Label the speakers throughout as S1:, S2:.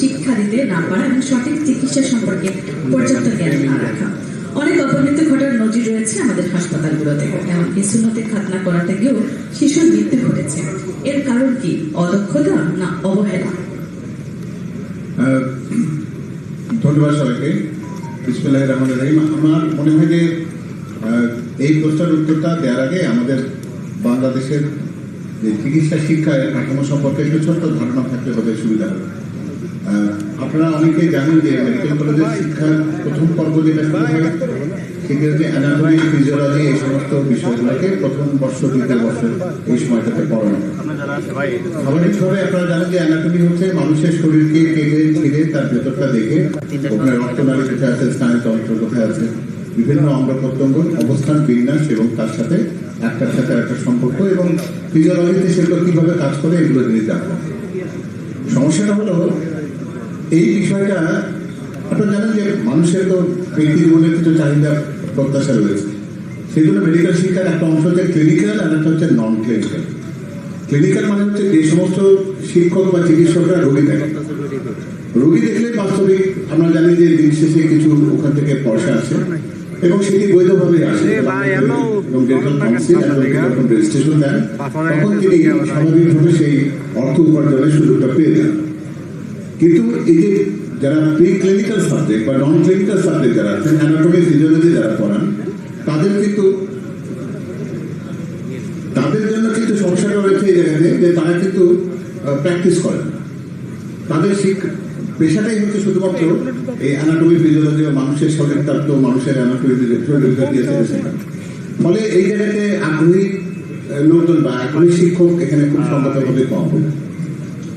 S1: শিক্ষা দিতে না পারা এবং সঠিক চিকিৎসা সম্পর্কে পর্যাপ্ত জ্ঞান না রাখা। অনেক অপমৃত্যু ঘটার নজির রয়েছে আমাদের হাসপাতালগুলোতে। এমনকি সুন্নতে খাতনা করাতে গিয়েও শিশুর মৃত্যু ঘটেছে। এর কারণ কি, অদক্ষতা না অবহেলা?
S2: ধন্যবাদ সবাইকে। বিসমুল্লাহ রহমান রহিম। আমার মনে হয় যে এই প্রশ্নের উত্তরটা দেওয়ার আগে আমাদের বাংলাদেশের যে চিকিৎসা শিক্ষার কাঠামো সম্পর্কে একটু ছোট্ট ধারণা থাকলে হবে, সুবিধা হবে। আপনারা অনেকেই জানেন যে মেডিকেল কলেজের শিক্ষার প্রথম পর্ব যেটা শুরু হয় যে অ্যানাটমি ফিজিওলজি এই সমস্ত বিষয়গুলোকে প্রথম বর্ষ, দ্বিতীয় বর্ষ এই সময়টাতে পড়ানো। স্বাভাবিকভাবে আপনারা জানেন যে অ্যানাটমি হচ্ছে মানুষের শরীরকে কেটে ছিঁড়ে তার ভেতরটা দেখে, ওখানে রক্তনালী কোথায় আছে স্নায়ুতন্ত্র কোথায় আছে, বিভিন্ন অঙ্গ প্রত্যঙ্গ অবস্থান, বিন্যাস এবং তার সাথে একটার সাথে একটা সম্পর্ক এবং ফিজিওলজিতে সেগুলো কীভাবে কাজ করে এগুলো জিনিস জানব সমস্যাটা হলো এই বিষয়টা আপনারা জানেন যে মানুষের তো ব্যক্তি জীবনের কিছু চাহিদা প্রত্যাশা রয়েছে। সেগুলো মেডিকেল শিক্ষার একটা অংশ হচ্ছে ক্লিনিক্যাল আর একটা হচ্ছে নন ক্লিনিক্যাল ক্লিনিক্যাল মানে হচ্ছে যে সমস্ত শিক্ষক বা চিকিৎসকরা রোগী দেখেন রোগী দেখলে বাস্তবিক আমরা জানি যে দিন শেষে কিছু ওখান থেকে পয়সা আসে এবং সেটি বৈধভাবে আসে। এবং ডেন্টাল কাউন্সিল রেজিস্ট্রেশন দেন তখন তিনি স্বাভাবিকভাবে সেই অর্থ উপার্জনের সুযোগটা পেয়ে যান। কিন্তু এই যে যারা প্রি ক্লিনিক্যাল সাবজেক্ট বা নন ক্লিনিক্যাল সাবজেক্ট যারা আছেন অ্যানাটমি ফিজিওলজি যারা পড়ান, তাদের কিন্তু তাদের জন্য কিন্তু সমস্যাটা রয়েছে এই জায়গাতে যে তারা কিন্তু প্র্যাকটিস করে না। তাদের শিক্ষা পেশাটাই হচ্ছে শুধুমাত্র এই অ্যানাটমি ফিজিওলজি বা মানুষের শরীর তত্ত্ব মানুষের অ্যানাটমি ফিজিওলজি ফলে এই জায়গাতে আগ্রহী লোকজন বা আগ্রহী শিক্ষক এখানে খুব সম্মতভাবে কম।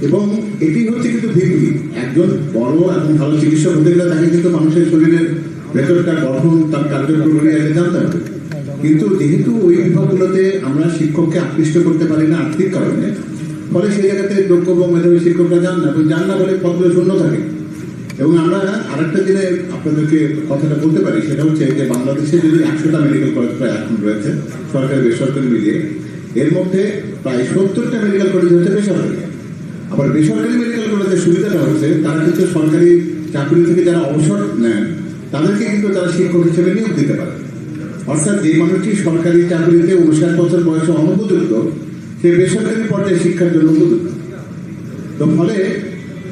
S2: এবং এটি হচ্ছে কিন্তু ভিত্তি। একজন বড় এবং ভালো চিকিৎসক হতে গেলে তাকে কিন্তু মানুষের শরীরের ভেতরটা গঠন, তার আগে জানতে হবে। কিন্তু যেহেতু ওই বিভাগগুলোতে আমরা শিক্ষককে আকৃষ্ট করতে পারি না আর্থিক কারণে, ফলে সেই জায়গাতে যোগ্য এবং মেধাবী শিক্ষকরা যান না এবং যান না বলে পদগুলো শূন্য থাকে। এবং আমরা আরেকটা দিনে আপনাদেরকে কথাটা বলতে পারি, সেটা হচ্ছে যে বাংলাদেশে যদি একশোটা মেডিকেল কলেজ প্রায় এখন রয়েছে, সরকারি, বেসরকারি মিলিয়ে, এর মধ্যে প্রায় সত্তরটা মেডিকেল কলেজ হচ্ছে বেসরকারি আবার বেসরকারি মেডিকেল কলেজের সুবিধাটা হচ্ছে তারা কিন্তু সরকারি চাকরি থেকে যারা অবসর নেন, তাদেরকে কিন্তু তারা শিক্ষক হিসেবে নিয়োগ দিতে পারে। অর্থাৎ যে মানুষটি সরকারি চাকরিতে উনষাট বছর বয়সে অনুপযুক্ত, সে বেসরকারি পর্যায়ে শিক্ষার জন্য উপযুক্ত। তো ফলে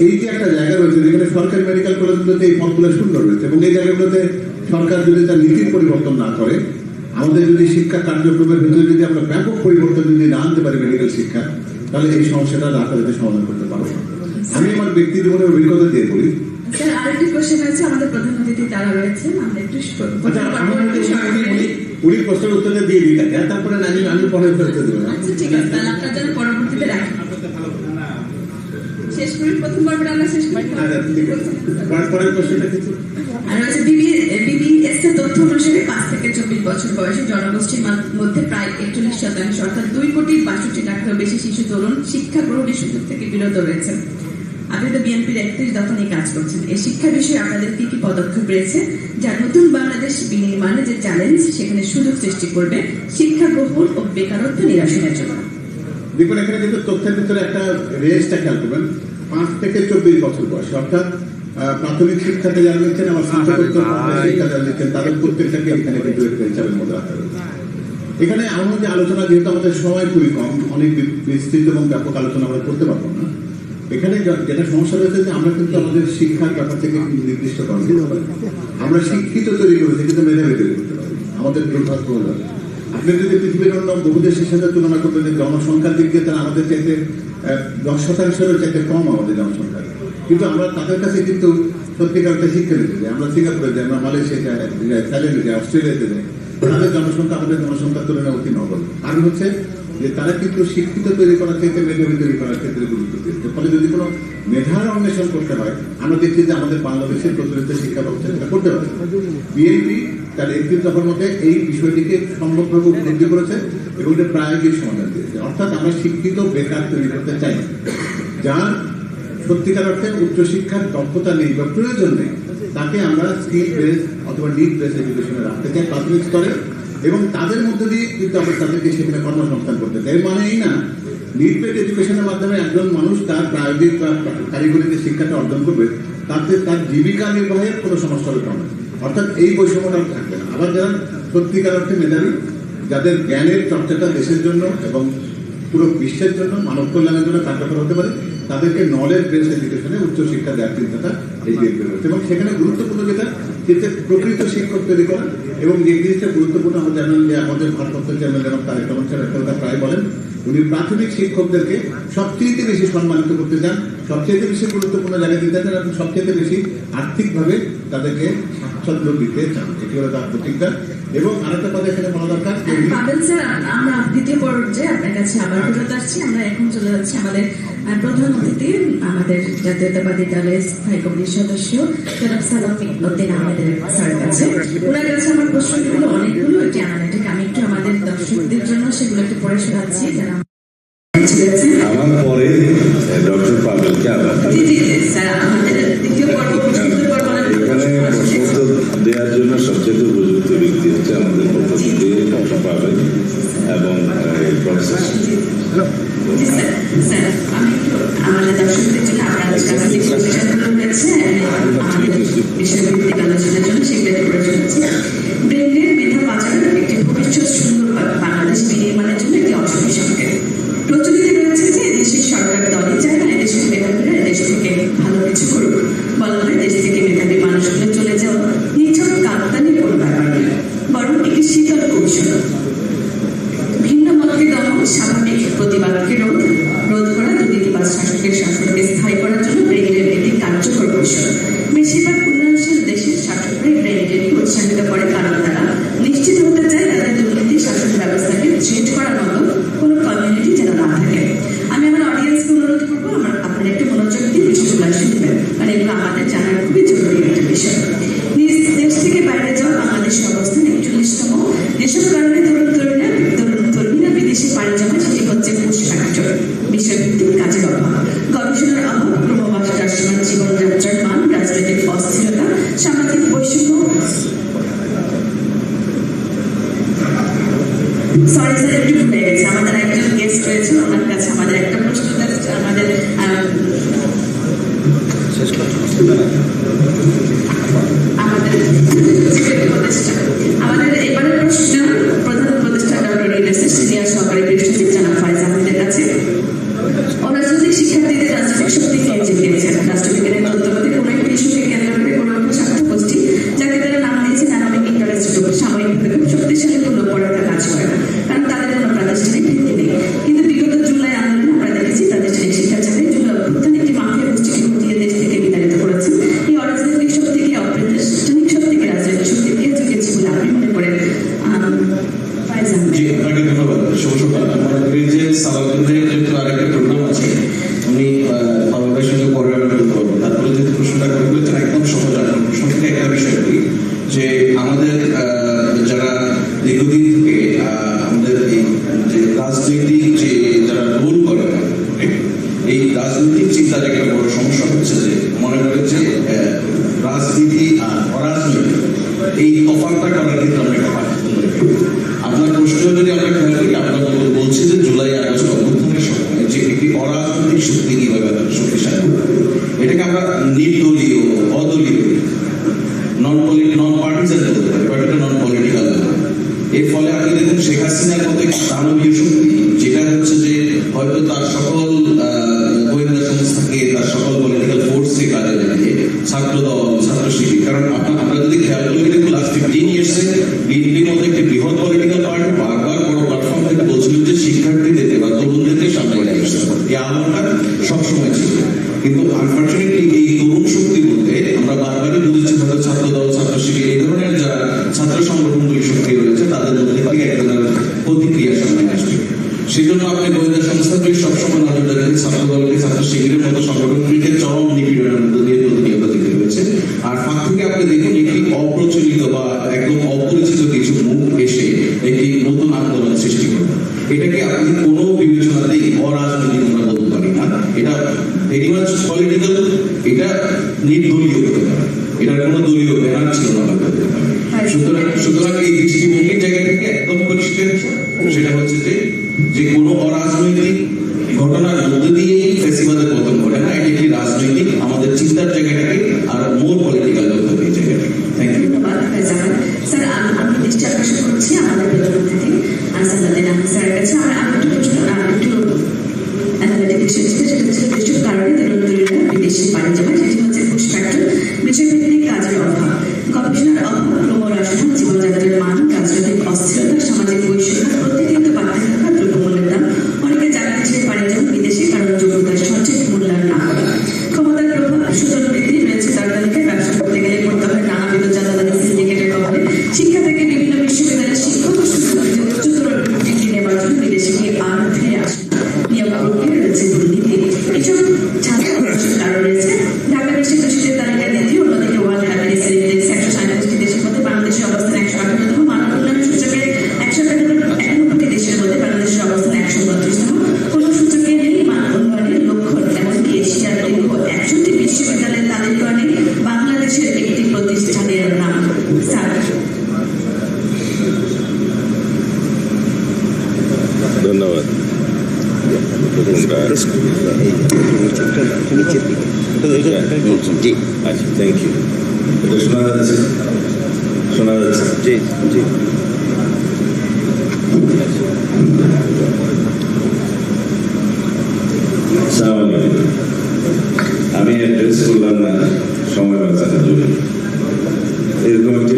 S2: এই যে একটা জায়গা রয়েছে, যেখানে সরকারি মেডিকেল কলেজগুলোতে এই পদগুলো সুন্দর রয়েছে, এবং এই জায়গাগুলোতে সরকার যদি তার নীতির পরিবর্তন না করে, আমাদের যদি শিক্ষা কার্যক্রমের ভিতরে যদি আমরা ব্যাপক পরিবর্তন যদি না আনতে পারি মেডিকেল শিক্ষা তাহলে এই সমস্যাটা রাতারাতি সমাধান করতে পারব আমি আমার ব্যক্তি জীবনে অভিজ্ঞতা দিয়ে বলি।
S1: স্যার আরেকটি কোশ্চেন আছে আমাদের প্রধান অতিথি তারা রয়েছেন আমরা একটু
S2: আচ্ছা উনি- প্রশ্নের উত্তরটা দিয়ে দিই তাকে তারপরে আমি আমি পরে ফেরত দেবো
S1: ঠিক আছে তাহলে আপনার জন্য পরবর্তীতে রাখি। শেষ করি প্রথম পর্বটা আমরা শেষ করি।
S2: ঠিক আছে। পরে- পরের প্রশ্নটা কিছু
S1: আর হচ্ছে বিবিএস এর তথ্য অনুসারে পাঁচ থেকে চব্বিশ বছর বয়সী জনগোষ্ঠীর মধ্যে প্রায় একচল্লিশ শতাংশ অর্থাৎ দুই কোটি বাষট্টি লাখেরও বেশি শিশু তরুণ শিক্ষা গ্রহণের সুযোগ থেকে বিরত রয়েছে। আপনি তো বিএনপির একত্রিশ কাজ করছেন। এই শিক্ষা বিষয়ে আপনাদের কি কি পদক্ষেপ রয়েছে? যা নতুন বাংলাদেশ বিনির্মাণে যে চ্যালেঞ্জ সেখানে সুযোগ সৃষ্টি করবে শিক্ষা গ্রহণ ও বেকারত্ব নিরসনের জন্য।
S2: দেখুন এখানে কিন্তু তথ্যের ভিতরে একটা রেঞ্জটা খেয়াল করবেন। পাঁচ থেকে চব্বিশ বছর বয়স অর্থাৎ প্রাথমিক শিক্ষাতে যারা নিচ্ছেন আমার স্নাতকোত্তর শিক্ষা যারা নিচ্ছেন তাদের প্রত্যেকটাকে এখানে কিন্তু হিসাবের মধ্যে রাখা রয়েছে এখানে আমরা যে আলোচনা যেহেতু আমাদের সময় খুবই কম অনেক বিস্তৃত এবং ব্যাপক আলোচনা আমরা করতে পারব না। এখানে যেটা সমস্যা রয়েছে যে আমরা কিন্তু আমাদের শিক্ষার ব্যাপার থেকে কিন্তু নির্দিষ্ট করা আমরা শিক্ষিত তৈরি করেছি কিন্তু মেধাবী তৈরি করতে পারি আমাদের দুর্ভাগ্য হলো আপনি যদি পৃথিবীর অন্য বহু দেশের সাথে তুলনা করতে যে জনসংখ্যার দিক দিয়ে তারা আমাদের চাইতে দশ শতাংশেরও চাইতে কম আমাদের জনসংখ্যা কিন্তু আমরা তাদের কাছে কিন্তু সত্যিকার একটা শিক্ষা নিতে যাই আমরা সিঙ্গাপুরে যাই, আমরা মালয়েশিয়া যাই, থাইল্যান্ডে যাই, অস্ট্রেলিয়াতে যাই, তাদের জনসংখ্যা আমাদের জনসংখ্যার তুলনায় অতি নগর কারণ হচ্ছে যে তারা কিন্তু শিক্ষিত তৈরি করার ক্ষেত্রে, মেধাবী তৈরি করার ক্ষেত্রে গুরুত্ব দিচ্ছে ফলে যদি কোনো মেধার অন্বেষণ করতে হয়, আমরা দেখছি যে আমাদের বাংলাদেশের প্রচলিত শিক্ষা ব্যবস্থা সেটা করতে হবে বিএনপি তার একত্রিশ দফার মধ্যে এই বিষয়টিকে সম্ভবভাবে উপলব্ধি করেছে এবং এটা প্রায়োগিক সমাধান দিয়েছে। অর্থাৎ আমরা শিক্ষিত বেকার তৈরি করতে চাই। যার সত্যিকার অর্থে উচ্চশিক্ষার দক্ষতা নেই বা প্রয়োজন নেই, তাকে আমরা স্কিল বেস অথবা নিড বেস এডুকেশনে রাখতে চাই। প্রাথমিক স্তরে এবং তাদের মধ্যে দিয়ে কিন্তু আমরা তাদেরকে সেখানে কর্মসংস্থান করতে চাই। এর মানে এই না নিড বেড এডুকেশনের মাধ্যমে একজন মানুষ তার প্রায়োগিক বা কারিগরি যে শিক্ষাটা অর্জন করবে, তাতে তার জীবিকা নির্বাহের কোনো সমস্যা হবে না। অর্থাৎ এই বৈষম্যটা থাকবে না। আবার যারা সত্যিকার অর্থে মেধাবী, যাদের জ্ঞানের চর্চাটা দেশের জন্য এবং পুরো বিশ্বের জন্য, মানব কল্যাণের জন্য কার্যকর হতে পারে তাদেরকে নলেজ বেস এডুকেশনে উচ্চশিক্ষা দেওয়ার চিন্তাটা দিয়ে বেরোচ্ছে এবং সেখানে গুরুত্বপূর্ণ যেটা যেটা প্রকৃত শিক্ষক তৈরি করা এবং যে জিনিসটা গুরুত্বপূর্ণ, আমরা জানেন যে আমাদের ভারপ্রাপ্ত চেয়ারম্যান যেমন তারেক রহমান স্যার, একটা কথা প্রায় বলেন, উনি প্রাথমিক শিক্ষকদেরকে সবচেয়ে বেশি সম্মানিত করতে চান সবচেয়ে বেশি গুরুত্বপূর্ণ জায়গায় দিতে চান এবং সবচেয়ে বেশি আর্থিকভাবে তাদেরকে স্বাচ্ছন্দ্য দিতে চান। এটি হলো তার প্রতিজ্ঞা। এবং আরেকটা কথা এখানে বলা দরকার
S1: পাবেন স্যার আমরা দ্বিতীয় পর্যায়ে আপনার কাছে আবার ফেরত আসছি। আমরা এখন চলে যাচ্ছি আমাদের প্রধান অতিথি আমাদের জাতীয়তাবাদী দলের স্থায়ী কমিটির সদস্য জনাব সালাম উদ্দিন আহমেদের স্যারের কাছে। ওনার কাছে আমার প্রশ্নগুলো অনেকগুলো আনালিটিক আমি একটু আমাদের দর্শকদের জন্য সেগুলো একটু পড়ে শোনাচ্ছি যারা ঠিক আছে
S3: আমার পরে ডক্টর পাবেলকে আবার
S1: জি জি জি, স্যার আমাদের দ্বিতীয় পর্ব প্রশ্নোত্তর পর্ব
S3: এখানে প্রশ্নোত্তর দেওয়ার জন্য সবচেয়ে
S1: মেধা পাচার একটি ভবিষ্যৎ সুন্দর বাংলাদেশ বিনির্মাণের জন্য একটি অসুবিধা সংকেত প্রচলিত রয়েছে যে দেশের সরকার দলই চায় না এদেশের মেধাবীরা থেকে ভালো কিছু করুক বলা হয় দেশ থেকে
S4: প্রতিক্রিয়া সামনে আসবে। সেই জন্য আপনি গোয়েন্দা সংস্থাগুলি সবসময় নজর রাখেন ছাত্র শিবিরের মতো সংগঠনগুলিকে চরম নিপীড়নের মধ্যে দিয়ে প্রতিনিয়ত দিতে হয়েছে আর ফাঁক থেকে আপনি দেখুন একটি অপ্রচলিত বা একদম অপরিচিত কিছু মুখ এসে একটি নতুন আন্দোলন সৃষ্টি করবে এটাকে আপনি কোনো বিবেচনাতেই অরাজনৈতিক আমরা বলতে পারি না। এটা ভেরি মাচ পলিটিক্যাল এটা নির্দলীয় এটার কোনো দলীয় ব্যানার
S1: ছিল না
S3: is going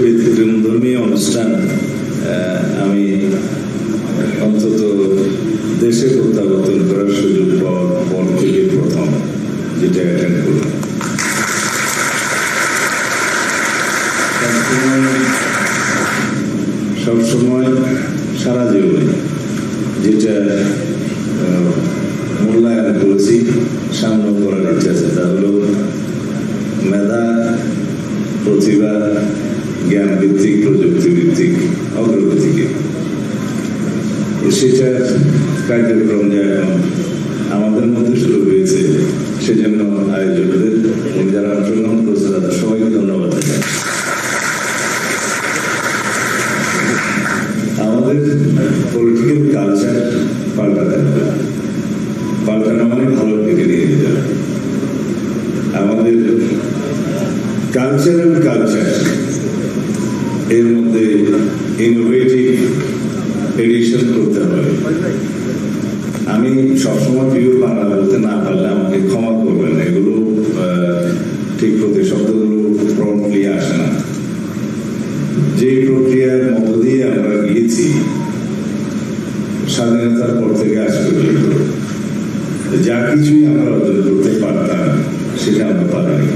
S3: পারি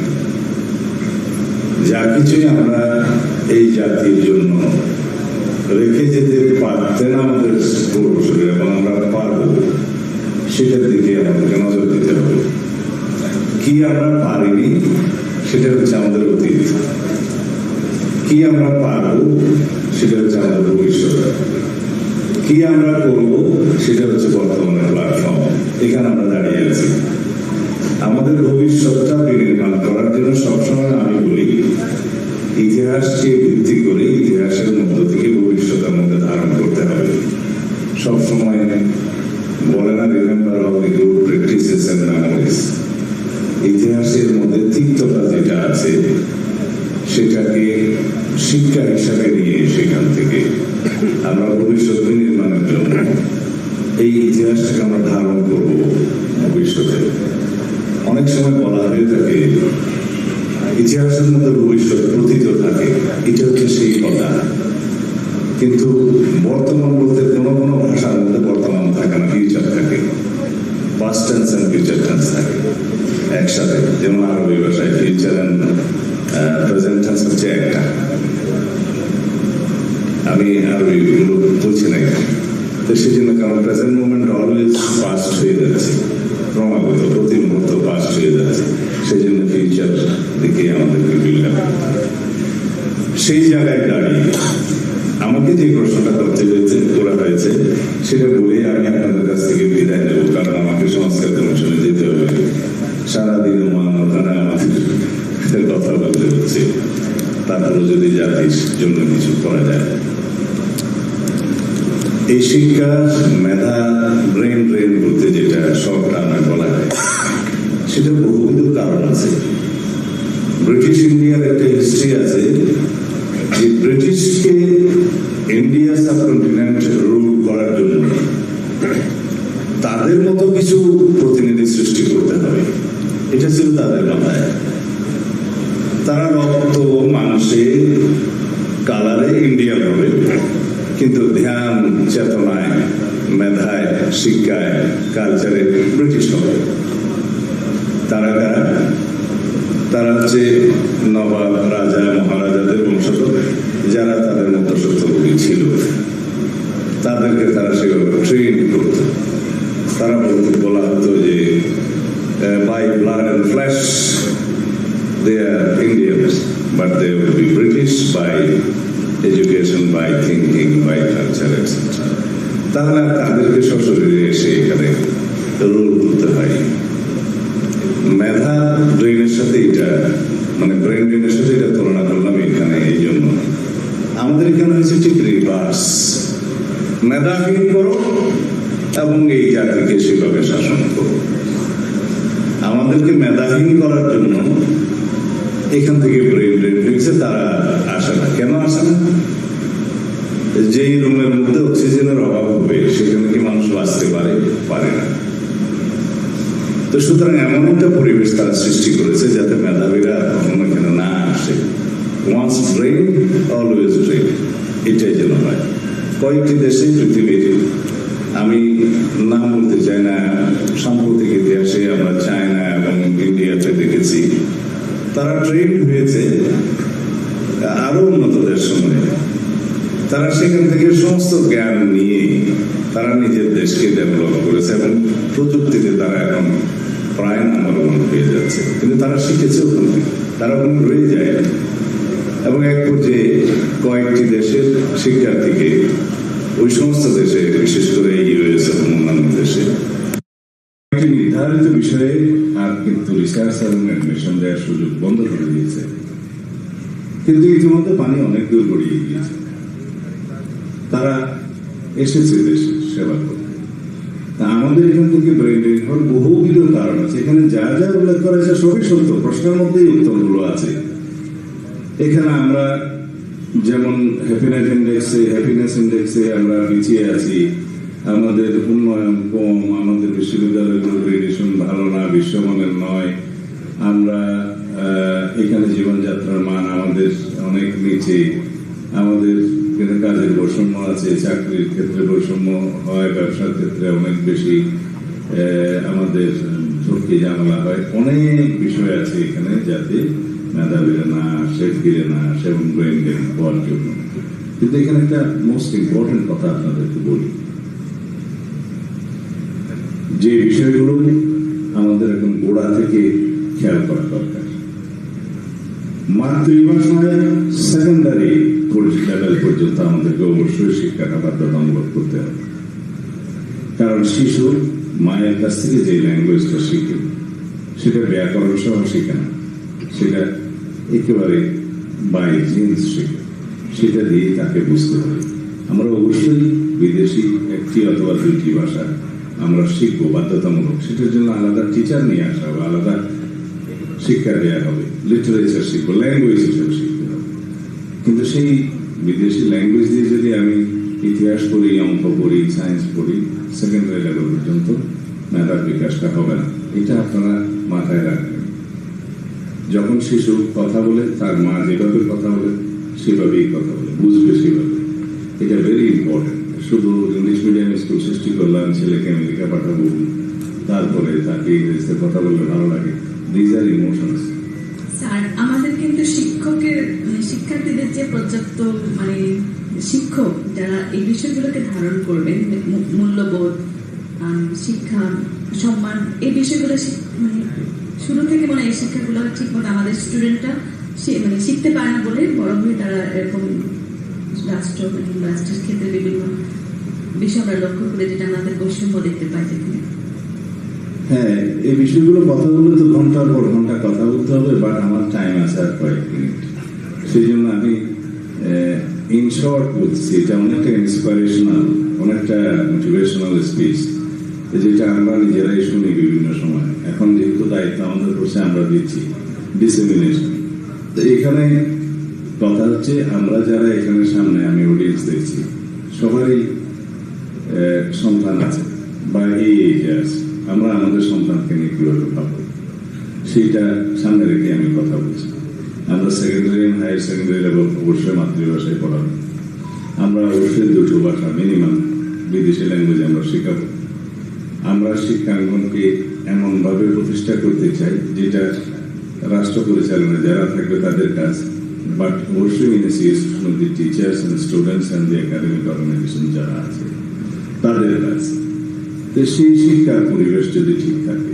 S3: যা কিছুই আমরা এই জাতির জন্য রেখে যেতে পারতেন আমাদের পূর্বসূরীরা এবং আমরা পারব, সেটার দিকে আমাদেরকে নজর দিতে হবে। কি আমরা পারিনি, সেটা হচ্ছে আমাদের অতীত। কি আমরা পারব, সেটা হচ্ছে আমাদের ভবিষ্যৎ। কি আমরা করব, সেটা হচ্ছে বর্তমানের প্ল্যাটফর্ম এখানে আমরা দাঁড়িয়ে আছি। আমাদের ভবিষ্যৎটা নির্মাণ করার জন্য সবসময় আমি বলি ইতিহাসকে বৃদ্ধি করে ইতিহাসের মধ্য থেকে ভবিষ্যৎ আমাদের ধারণ করতে হবে। সবসময় বলে না remember of the good practices memories ইতিহাসের মধ্যে তিক্ততা যেটা আছে, সেটাকে শিক্ষা হিসাবে নিয়ে সেখান থেকে আমরা ভবিষ্যৎ নির্মাণের জন্য এই ইতিহাসটাকে আমরা ধারণ করব ভবিষ্যতে। অনেক সময় বলা হয়ে থাকে, ইতিহাসের মধ্যে ভবিষ্যৎ প্রতীত থাকে, এটা হচ্ছে সেই কথা। কিন্তু বর্তমান বলতে কোনো কোনো ভাষার মধ্যে বর্তমান থাকে না ফিউচার থাকে past tense and future tense থাকে, একসাথে। যেমন আরবি ভাষায় ফিউচার অ্যান্ড প্রেজেন্ট টেন্স হচ্ছে একটা। আমি আরবি বলছি না। তো সেই জন্য কারণ প্রেজেন্ট মুভমেন্ট অলওয়েজ পাস্ট হয়ে যাচ্ছে। জন্য কিছু করা যায়। এই শিক্ষা, মেধা, ব্রেন ব্রেন বলতে যেটা শর্ট টানা বলা হয়, সেটা বহুবিধ কারণ আছে। ব্রিটিশ ইন্ডিয়ার একটা হিস্ট্রি আছে যে ব্রিটিশকে ইন্ডিয়া সাব কন্টিনেন্ট রুল করার জন্য তাদের মতো কিছু প্রতিনিধি সৃষ্টি করতে হবে। এটা ছিল তাদের মাথায়। তারা রক্ত, মাংসে কালারে ইন্ডিয়ান হবে। কিন্তু ধ্যান চেতনায় মেধায় শিক্ষায় কালচারে ব্রিটিশ হবে। তারা কারা? তারা হচ্ছে নবাব রাজা মহারাজাদের বংশধর যারা তাদের মতো সত্যভোগী ছিল। তাদেরকে তারা সেভাবে ট্রেন করত। তারা বলতে বলা হতো যে by blood and flesh they are Indians, but they will be British by education, by thinking, by culture, etc. তাহলে আর তাদেরকে সশরীরে এসে এখানে রোল করতে হয়। মেধা ব্রেনের সাথে এটা মানে ব্রেন ব্রেনের সাথে এটা তুলনা করলাম এখানে এই জন্য। আমাদের এখানে হয়েছে ঠিক রিভার্স মেধাহীন করো এবং এই জাতিকে সেভাবে শাসন করো। আমাদেরকে মেধাহীন করার জন্য এখান থেকে ব্রেন ব্রেন ফিক্সে তারা আসে না। কেন আসে না? যেই রুমের মধ্যে অক্সিজেনের অভাব হবে, সেখানে কি মানুষ বাঁচতে পারে? পারে না। তো সুতরাং এমন একটা পরিবেশ তারা সৃষ্টি করেছে যাতে মেধাবীরা কখনো এখানে না আসে। ওয়ান্স ব্রেন অলওয়েজ ব্রেন এটাই যেন হয়। কয়েকটি দেশে পৃথিবীর, আমি নাম বলতে চাই না, সাম্প্রতিক ইতিহাসে আমরা চায়না এবং ইন্ডিয়াতে দেখেছি। তারা ট্রেন হয়েছে আরও উন্নত দেশ সময়ে তারা সেখান থেকে সমস্ত জ্ঞান নিয়ে তারা নিজের দেশকে ডেভেলপ করেছে এবং প্রযুক্তিতে তারা এখন প্রায় নাম্বার ওয়ান পেয়ে যাচ্ছে। কিন্তু তারা শিখেছে ওখান তারা ওখানে রয়ে যায়। এবং এক পর্যায়ে কয়েকটি দেশের শিক্ষার্থীকে ওই সমস্ত দেশে, বিশেষ করে ইউএস এবং অন্যান্য দেশে। নির্ধারিত বিষয়ে কিন্তু রিসার্চ এবং অ্যাডমিশন দেওয়ার সুযোগ বন্ধ করে দিয়েছে। কিন্তু ইতিমধ্যে পানি অনেক দূর গড়িয়ে গিয়েছে। তারা এসেছে দেশে সেবা করতে। তা আমাদের এখান থেকে ব্রেন ড্রেন হওয়ার বহুবিধ কারণ আছে। এখানে যা যা উল্লেখ করা হয়েছে সবই সত্য। প্রশ্নের মধ্যেই উত্তরগুলো আছে। এখানে আমরা যেমন হ্যাপিনেস ইন্ডেক্সে হ্যাপিনেস ইন্ডেক্সে আমরা পিছিয়ে আছি। আমাদের উন্নয়ন কম, আমাদের বিশ্ববিদ্যালয়গুলোর গ্রেডেশন ভালো না, বিশ্বমানের নয়। আমরা এখানে জীবনযাত্রার মান আমাদের অনেক নিচে। আমাদের কাজের বৈষম্য আছে, চাকরির ক্ষেত্রে বৈষম্য হয়, ব্যবসার ক্ষেত্রে অনেক বেশি আমাদের ঝুঁকি ঝামেলা হয়। অনেক বিষয় আছে এখানে যাতে মেধাবীরা না আসে, ফিরে না আসে এবং ব্রেন হওয়ার জন্য। কিন্তু এখানে একটা মোস্ট ইম্পর্টেন্ট কথা আপনাদেরকে বলি। যে বিষয়গুলো আমাদের এখন গোড়া থেকে খেয়াল করা দরকার। মাতৃভাষায় সেকেন্ডারি লেভেল পর্যন্ত আমাদেরকে অবশ্যই শিক্ষাটা বাধ্যতামূলক করতে হবে। কারণ শিশু মায়ের কাছ থেকে যে ল্যাঙ্গুয়েজটা শিখে, সেটা ব্যাকরণ সহ শিখে না, সেটা একেবারে বাই জিন্স শেখে, সেটা দিয়ে তাকে বুঝতে হবে। আমরা অবশ্যই বিদেশি একটি অথবা দুইটি ভাষা আমরা শিখব বাধ্যতামূলক। সেটার জন্য আলাদা টিচার নিয়ে আসা হবে, আলাদা শিক্ষা দেওয়া হবে। লিটারেচার শিখব ল্যাঙ্গুয়েজ হিসেবে শিখতে হবে। কিন্তু সেই বিদেশি ল্যাঙ্গুয়েজ দিয়ে যদি আমি ইতিহাস পড়ি, অঙ্ক পড়ি সায়েন্স পড়ি সেকেন্ডারি লেভেল পর্যন্ত মেধার বিকাশটা হবে না। এটা আপনারা মাথায় রাখবেন। যখন শিশু কথা বলে, তার মা যেভাবে কথা বলে, সেভাবেই কথা বলে, বুঝবে সেভাবে। এটা ভেরি ইম্পর্টেন্ট শুধু ইংলিশ মিডিয়াম স্কুল সৃষ্টি করলাম ছেলেকে আমেরিকা পাঠাবো। তারপরে তাকে ইংরেজিতে কথা বললে ভালো লাগে। দিজ আর ইমোশনস
S1: স্যার, আমাদের কিন্তু শিক্ষকের মানে শিক্ষার্থীদের যে পর্যাপ্ত মানে শিক্ষক যারা এই বিষয়গুলোকে ধারণ করবেন মূল্যবোধ শিক্ষা, সম্মান, এই বিষয়গুলো মানে শুরু থেকে মানে এই শিক্ষাগুলো ঠিক মতো আমাদের স্টুডেন্টরা মানে শিখতে পারে না বলে বড় হয়ে তারা এরকম রাষ্ট্র রাষ্ট্রের ক্ষেত্রে বিভিন্ন বিষয় আমরা লক্ষ্য করে যেটা আমাদের বৈষম্য দেখতে পাই যেখানে।
S2: হ্যাঁ এই বিষয়গুলো কথা বললে তো ঘণ্টার পর ঘণ্টা কথা বলতে হবে বাট আমার টাইম আছে আর কয়েক মিনিট সেই জন্য আমি ইন শর্ট বলছি, এটা অনেকটা ইন্সপিরেশনাল অনেকটা মোটিভেশনাল স্পিচ যেটা আমরা নিজেরাই শুনি বিভিন্ন সময়। এখন যেহেতু দায়িত্ব আমাদের করছে আমরা দিচ্ছি। ডিসেমিনেশন
S3: তো এখানে কথা হচ্ছে, আমরা যারা এখানে সামনে, আমি অডিয়েন্স দেখছি, সবারই সন্তান আছে, বা এই এজে আছে। আমরা আমাদের সন্তানকে নিয়ে কীভাবে ভাববো? সেইটা সামনে রেখে আমি কথা বলছি। আমরা সেকেন্ডারি এবং হায়ার সেকেন্ডারি লেভেল অবশ্যই মাতৃভাষায় পড়াবো। আমরা অবশ্যই দুটো ভাষা মিনিমাম বিদেশি ল্যাঙ্গুয়েজ আমরা শেখাবো। আমরা শিক্ষাঙ্গনকে এমনভাবে প্রতিষ্ঠা করতে চাই, যেটা রাষ্ট্র পরিচালনা যারা থাকবে তাদের কাজ but with the teachers and students and the academic organisation যারা আছে তাদের কাজ তো সেই শিক্ষার পরিবেশ যদি ঠিক থাকে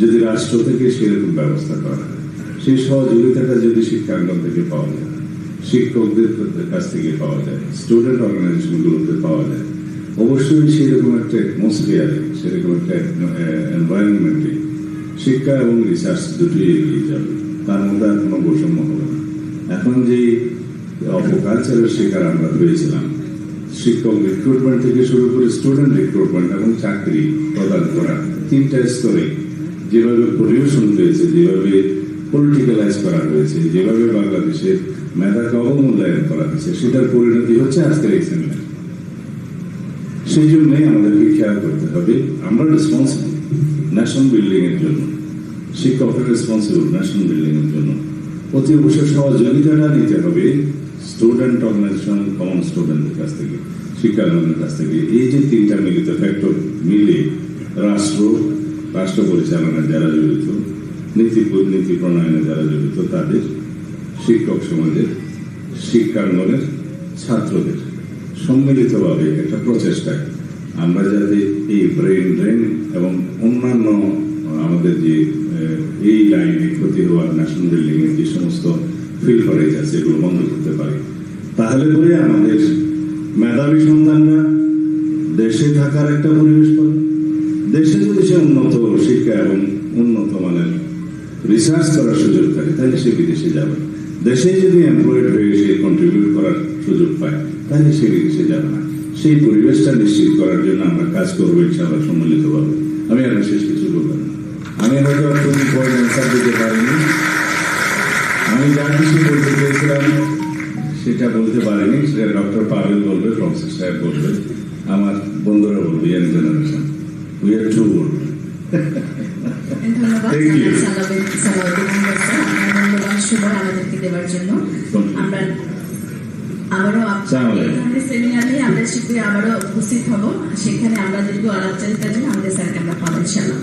S3: যদি রাষ্ট্র থেকে সেরকম ব্যবস্থা করা হয়, সেই সহযোগিতাটা যদি শিক্ষাঙ্গন থেকে পাওয়া যায় শিক্ষকদের কাছ থেকে পাওয়া যায় স্টুডেন্ট অর্গানাইজেশনগুলোতে পাওয়া যায় অবশ্যই সেরকম একটা অ্যাটমসফিয়ারে সেরকম একটা এনভায়রনমেন্টে শিক্ষা এবং রিসার্চ দুটোই এগিয়ে যাবে। তার মধ্যে আর কোনো বৈষম্য হবে না। এখন যে অপকালচারের শিকার আমরা হয়েছিলাম শিক্ষক রিক্রুটমেন্ট থেকে শুরু করে স্টুডেন্ট রিক্রুটমেন্ট এবং চাকরি প্রদান করা, তিনটা স্তরে যেভাবে পরিবেশন হয়েছে, যেভাবে পলিটিক্যালাইজ করা হয়েছে, যেভাবে বাংলাদেশের মেধাকে অবমূল্যায়ন করা হয়েছে, সেটার পরিণতি হচ্ছে আজকের এই সেমিনার সেই জন্যই আমাদেরকে খেয়াল করতে হবে, আমরা রেসপন্সিবল ন্যাশন বিল্ডিং এর জন্য, শিক্ষকের রেসপন্সিবল ন্যাশন বিল্ডিং এর জন্য। অতি অবশ্যই সহযোগিতাটা নিতে হবে স্টুডেন্ট অর্গানাইজেশন কমন স্টুডেন্টের কাছ থেকে শিক্ষাঙ্গনের কাছ থেকে। এই যে তিনটা মিলিত ফ্যাক্টর মিলে রাষ্ট্র রাষ্ট্র পরিচালনায় যারা জড়িত, নীতি নীতি প্রণয়নে যারা জড়িত, তাদের শিক্ষক সমাজের শিক্ষাঙ্গনের ছাত্রদের সম্মিলিতভাবে একটা প্রচেষ্টায় আমরা যাতে এই ব্রেন ড্রেন এবং অন্যান্য আমাদের যে এই লাইনে ক্ষতি হওয়ার ন্যাশনাল বিল্ডিং এর যে সমস্ত ফিল করেজ আছে, এগুলো বন্ধ করতে পারি। তাহলে করে আমাদের মেধাবী সন্তানরা দেশে থাকার একটা পরিবেশ পাবে। দেশে যদি সে উন্নত শিক্ষা এবং উন্নত মানের রিসার্চ করার সুযোগ থাকে, তাহলে সে বিদেশে যাবে। দেশে যদি এমপ্লয়েড হয়ে সে কন্ট্রিবিউট করার সুযোগ পায়, তাহলে সে বিদেশে যাবে না। সেই পরিবেশটা নিশ্চিত করার জন্য আমরা কাজ করব, ইনশাআল্লাহ সম্মিলিতভাবে। আমি আর বিশেষ কিছু বললাম না।
S2: আমি হয়তো তুমি পয়েন্ট অ্যান্সার দিতে পারিনি। আমি যা কিছু বলতে চেয়েছিলাম
S3: সেটা বলতে পারিনি। সেটা ডক্টর পাবেল বলবে প্রফেসর সাহেব বলবে আমার বন্ধুরা বলবে young generation we are to
S1: আমাদেরকে দেওয়ার জন্য। আমরা আবারও। ধরনের সেমিনার আমরা শীঘ্রই আবারও উপস্থিত হব। সেখানে আমরা দীর্ঘ আলাপচারিতার জন্য আমাদের স্যারকে আমরা পাবো ইনশাল্লাহ